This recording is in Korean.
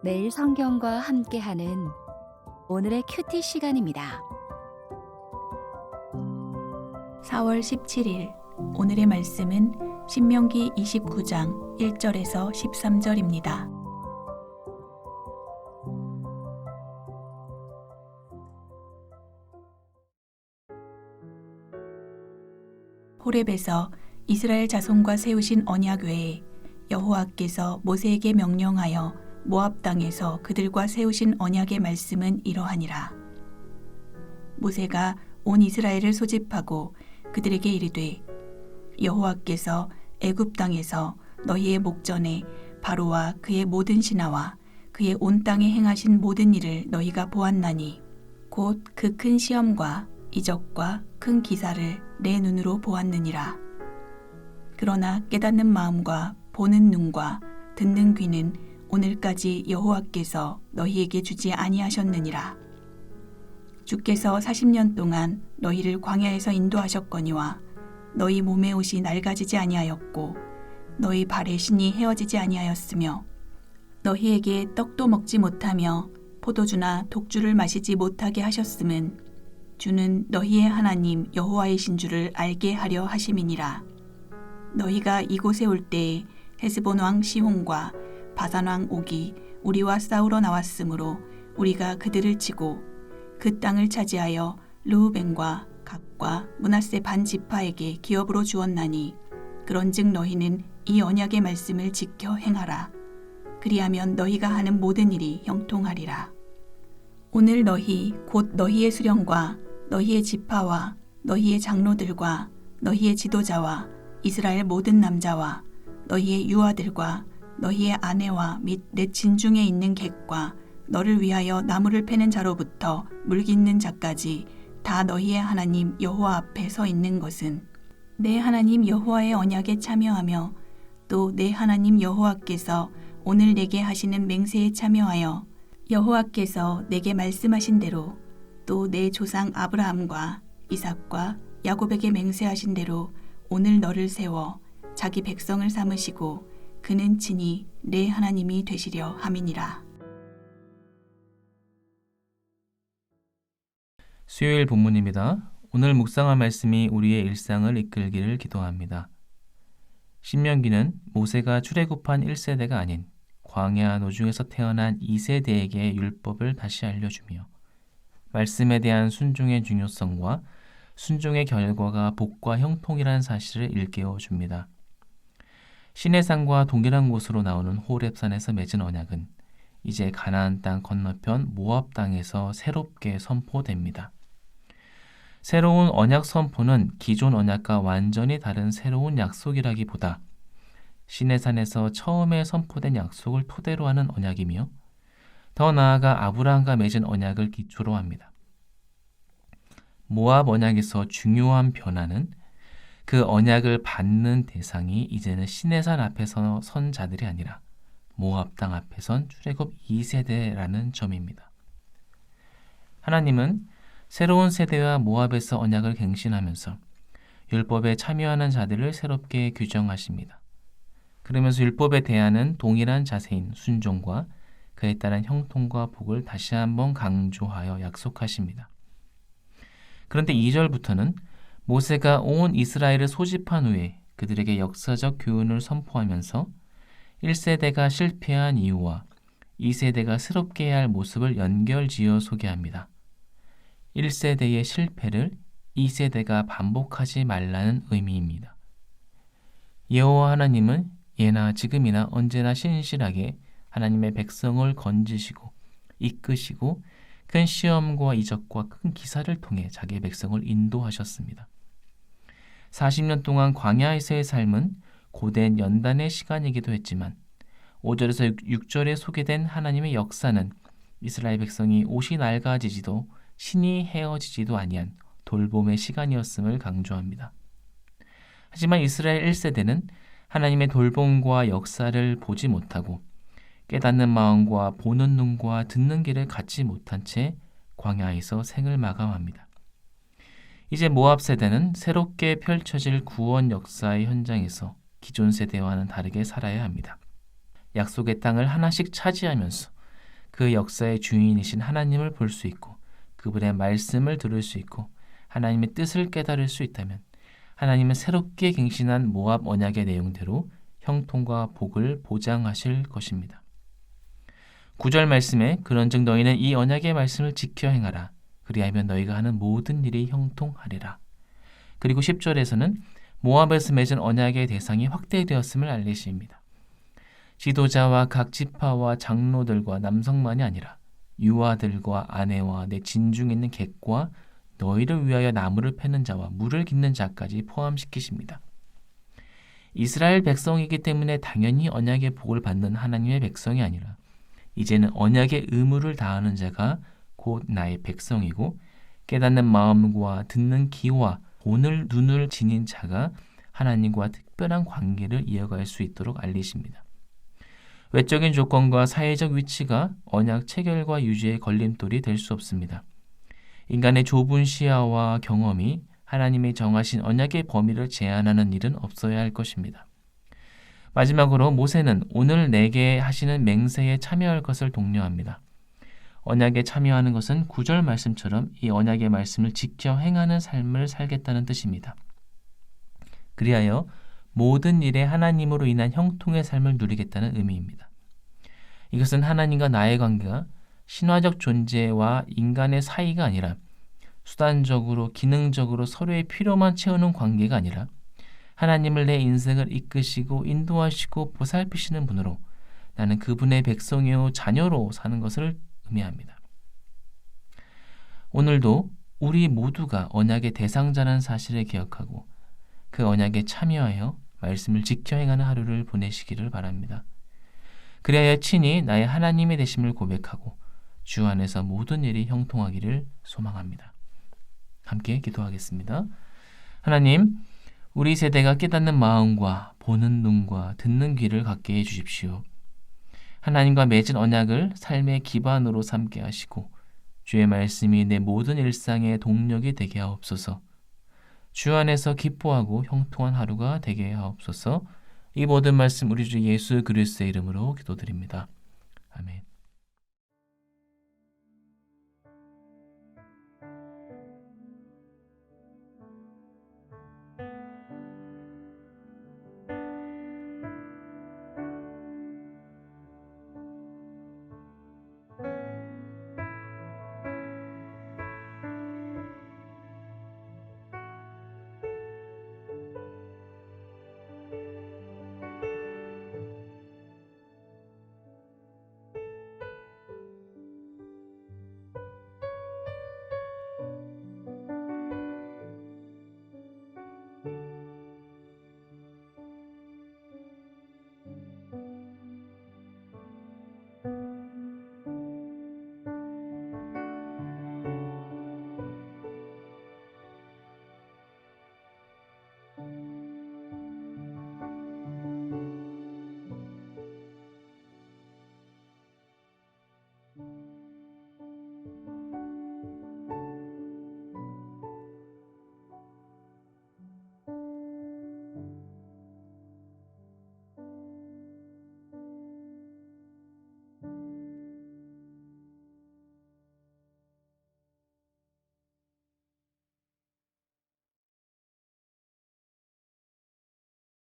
매일 성경과 함께하는 오늘의 큐티 시간입니다. 4월 17일 오늘의 말씀은 신명기 29장 1절에서 13절입니다. 호렙에서 이스라엘 자손과 세우신 언약 외에 여호와께서 모세에게 명령하여 모압 땅에서 그들과 세우신 언약의 말씀은 이러하니라. 모세가 온 이스라엘을 소집하고 그들에게 이르되 여호와께서 애굽 땅에서 너희의 목전에 바로와 그의 모든 신하와 그의 온 땅에 행하신 모든 일을 너희가 보았나니 곧 그 큰 시험과 이적과 큰 기사를 내 눈으로 보았느니라 그러나 깨닫는 마음과 보는 눈과 듣는 귀는 오늘까지 여호와께서 너희에게 주지 아니하셨느니라. 주께서 40년 동안 너희를 광야에서 인도하셨거니와 너희 몸의 옷이 낡아지지 아니하였고 너희 발의 신이 헤어지지 아니하였으며 너희에게 떡도 먹지 못하며 포도주나 독주를 마시지 못하게 하셨음은 주는 너희의 하나님 여호와이신 줄을 알게 하려 하심이니라. 너희가 이곳에 올 때에 헤스본 왕 시혼과 바산 왕 옥이 우리와 싸우러 나왔으므로 우리가 그들을 치고 그 땅을 차지하여 르우벤과 각과 문하세 반 지파에게 기업으로 주었나니 그런즉 너희는 이 언약의 말씀을 지켜 행하라. 그리하면 너희가 하는 모든 일이 형통하리라. 오늘 너희 곧 너희의 수령과 너희의 지파와 너희의 장로들과 너희의 지도자와 이스라엘 모든 남자와 너희의 유아들과 너희의 아내와 및 내 진중에 있는 객과 너를 위하여 나무를 패는 자로부터 물깃는 자까지 다 너희의 하나님 여호와 앞에 서 있는 것은 내 하나님 여호와의 언약에 참여하며 또 내 하나님 여호와께서 오늘 내게 하시는 맹세에 참여하여 여호와께서 내게 말씀하신 대로 또 내 조상 아브라함과 이삭과 야곱에게 맹세하신 대로 오늘 너를 세워 자기 백성을 삼으시고 그는 친히 내 하나님이 되시려 함이니라. 수요일 본문입니다. 오늘 묵상할 말씀이 우리의 일상을 이끌기를 기도합니다. 신명기는 모세가 출애굽한 1세대가 아닌 광야 노중에서 태어난 2세대에게 율법을 다시 알려주며 말씀에 대한 순종의 중요성과 순종의 결과가 복과 형통이라는 사실을 일깨워 줍니다. 시내산과 동일한 곳으로 나오는 호렙산에서 맺은 언약은 이제 가나안 땅 건너편 모압 땅에서 새롭게 선포됩니다. 새로운 언약 선포는 기존 언약과 완전히 다른 새로운 약속이라기보다 시내산에서 처음에 선포된 약속을 토대로 하는 언약이며 더 나아가 아브라함과 맺은 언약을 기초로 합니다. 모압 언약에서 중요한 변화는 그 언약을 받는 대상이 이제는 시내산 앞에서 선 자들이 아니라 모압 땅 앞에 선 출애굽 2세대라는 점입니다. 하나님은 새로운 세대와 모압에서 언약을 갱신하면서 율법에 참여하는 자들을 새롭게 규정하십니다. 그러면서 율법에 대하는 동일한 자세인 순종과 그에 따른 형통과 복을 다시 한번 강조하여 약속하십니다. 그런데 2절부터는 모세가 온 이스라엘을 소집한 후에 그들에게 역사적 교훈을 선포하면서 1세대가 실패한 이유와 2세대가 새롭게 해야 할 모습을 연결지어 소개합니다. 1세대의 실패를 2세대가 반복하지 말라는 의미입니다. 여호와 하나님은 예나 지금이나 언제나 신실하게 하나님의 백성을 건지시고 이끄시고 큰 시험과 이적과 큰 기사를 통해 자기의 백성을 인도하셨습니다. 40년 동안 광야에서의 삶은 고된 연단의 시간이기도 했지만 5절에서 6절에 소개된 하나님의 역사는 이스라엘 백성이 옷이 낡아지지도 신이 헤어지지도 아니한 돌봄의 시간이었음을 강조합니다. 하지만 이스라엘 1세대는 하나님의 돌봄과 역사를 보지 못하고 깨닫는 마음과 보는 눈과 듣는 길을 갖지 못한 채 광야에서 생을 마감합니다. 이제 모압 세대는 새롭게 펼쳐질 구원 역사의 현장에서 기존 세대와는 다르게 살아야 합니다. 약속의 땅을 하나씩 차지하면서 그 역사의 주인이신 하나님을 볼 수 있고 그분의 말씀을 들을 수 있고 하나님의 뜻을 깨달을 수 있다면 하나님은 새롭게 갱신한 모압 언약의 내용대로 형통과 복을 보장하실 것입니다. 9절 말씀에 그런즉 너희는 이 언약의 말씀을 지켜 행하라 그리하면 너희가 하는 모든 일이 형통하리라. 그리고 10절에서는 모압에서 맺은 언약의 대상이 확대되었음을 알리십니다. 지도자와 각 지파와 장로들과 남성만이 아니라 유아들과 아내와 내 진중에 있는 객과 너희를 위하여 나무를 패는 자와 물을 깃는 자까지 포함시키십니다. 이스라엘 백성이기 때문에 당연히 언약의 복을 받는 하나님의 백성이 아니라 이제는 언약의 의무를 다하는 자가 곧 나의 백성이고 깨닫는 마음과 듣는 귀와 오늘 눈을 지닌 자가 하나님과 특별한 관계를 이어갈 수 있도록 알리십니다. 외적인 조건과 사회적 위치가 언약 체결과 유지의 걸림돌이 될 수 없습니다. 인간의 좁은 시야와 경험이 하나님이 정하신 언약의 범위를 제한하는 일은 없어야 할 것입니다. 마지막으로 모세는 오늘 내게 하시는 맹세에 참여할 것을 독려합니다. 언약에 참여하는 것은 구절 말씀처럼 이 언약의 말씀을 지켜 행하는 삶을 살겠다는 뜻입니다. 그리하여 모든 일에 하나님으로 인한 형통의 삶을 누리겠다는 의미입니다. 이것은 하나님과 나의 관계가 신화적 존재와 인간의 사이가 아니라 수단적으로 기능적으로 서로의 필요만 채우는 관계가 아니라 하나님을 내 인생을 이끄시고 인도하시고 보살피시는 분으로 나는 그분의 백성이요 자녀로 사는 것을 의미합니다. 오늘도 우리 모두가 언약의 대상자라는 사실을 기억하고 그 언약에 참여하여 말씀을 지켜 행하는 하루를 보내시기를 바랍니다. 그래야 친히 나의 하나님의 되심을 고백하고 주 안에서 모든 일이 형통하기를 소망합니다. 함께 기도하겠습니다. 하나님, 우리 세대가 깨닫는 마음과 보는 눈과 듣는 귀를 갖게 해 주십시오. 하나님과 맺은 언약을 삶의 기반으로 삼게 하시고 주의 말씀이 내 모든 일상의 동력이 되게 하옵소서. 주 안에서 기뻐하고 형통한 하루가 되게 하옵소서. 이 모든 말씀 우리 주 예수 그리스도의 이름으로 기도드립니다. 아멘.